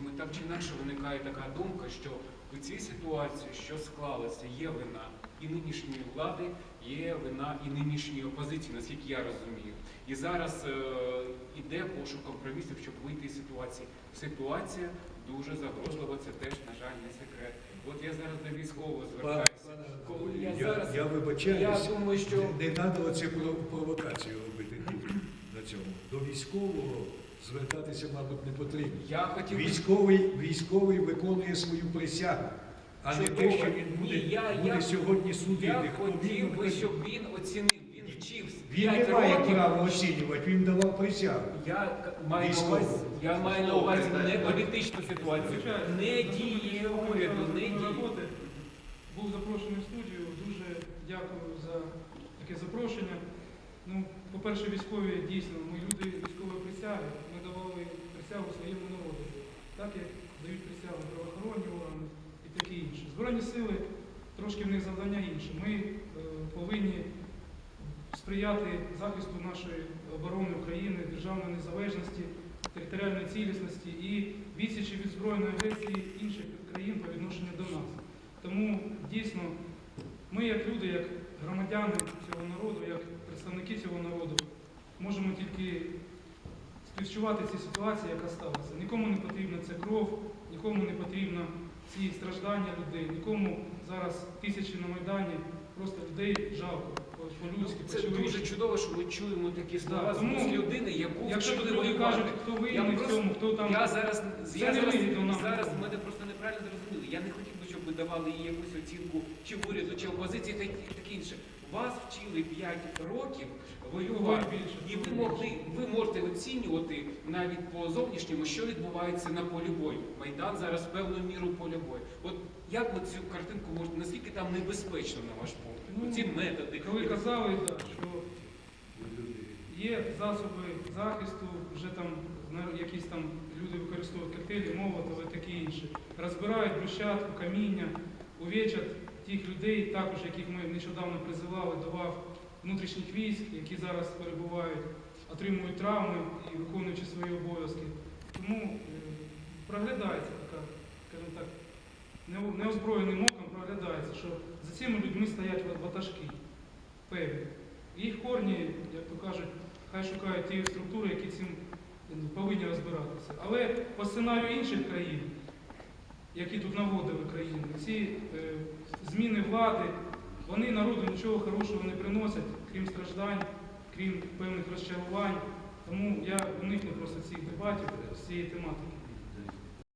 ми так чи інакше виникає така думка, що у цій ситуації, що склалася, є вина і нинішньої влади, є вина і нинішньої опозиції, наскільки я розумію. І зараз е, іде пошук компромісів, щоб вийти з ситуації. Ситуація дуже загрозлива, це теж, на жаль, не секрет. От я зараз до військового звертаюся. Коли я, Я, зараз я вибачаюсь, я думаю, що не треба оце про- провокацію робити на цьому. До військового звертатися, мабуть, не потрібно. я хотів Військовий, військовий виконує свою присягу, а не те, що він буде, Ні, я- буде я- сьогодні судити. Я хто хотів би, щоб він оцінив, він вчився. Він не має років. права оцінювати, він давав присягу. Я маю на увазі, я маю на увазі не політичну ситуацію, Звичайно. не дії уряду, не дії. Був запрошений в студію. Дуже дякую за таке запрошення. Ну, по-перше, військові дійсно, ми люди військової присяги. Ми давали присягу своєму народу, так як дають присягу правоохоронні органи і таке інше. Збройні сили трошки в них завдання інше. Ми е, повинні сприяти захисту нашої оборони України, державної незалежності, територіальної цілісності і відсічі від збройної агресії інших країн по відношенню до нас. Тому дійсно ми, як люди, як громадяни цього народу, як представники цього народу, можемо тільки співчувати цій ситуації, яка сталася. Нікому не потрібна ця кров, нікому не потрібно ці страждання людей, нікому зараз тисячі на Майдані, просто людей жалко, по- по-людськи, Це дуже чудово, що ми чуємо такі слова з людини, яку Якщо люди воювати. кажуть, хто винний в цьому, хто там. Я зараз, я зараз, зараз мене просто неправильно зрозуміли. Я не хотів ви давали їй якусь оцінку чи уряду, чи опозиції, та таке інше. Вас вчили 5 років воювати, і ви могли, ви можете оцінювати навіть по зовнішньому, що відбувається на полі бою. Майдан зараз певною мірою поля бою. От як ви цю картинку можете, наскільки там небезпечно, на ваш погляд? Ну, Ці методи. Коли казали, так, що є засоби захисту, вже там якісь там люди використовують коктейлі, молотови, таке інше. Розбирають брусчатку, каміння, увечать тих людей, також яких ми нещодавно призивали до лав внутрішніх військ, які зараз перебувають, отримують травми і виконуючи свої обов'язки. Тому е, проглядається така, скажімо так, неозброєним оком проглядається, що за цими людьми стоять ватажки певні. Їх корні, як то кажуть, хай шукають ті структури, які цим е, повинні розбиратися. Але по сценарію інших країн, які тут наводили країни, ці е, зміни влади, вони народу нічого хорошого не приносять, крім страждань, крім певних розчарувань. Тому я уникну просто цих дебатів з цієї тематики.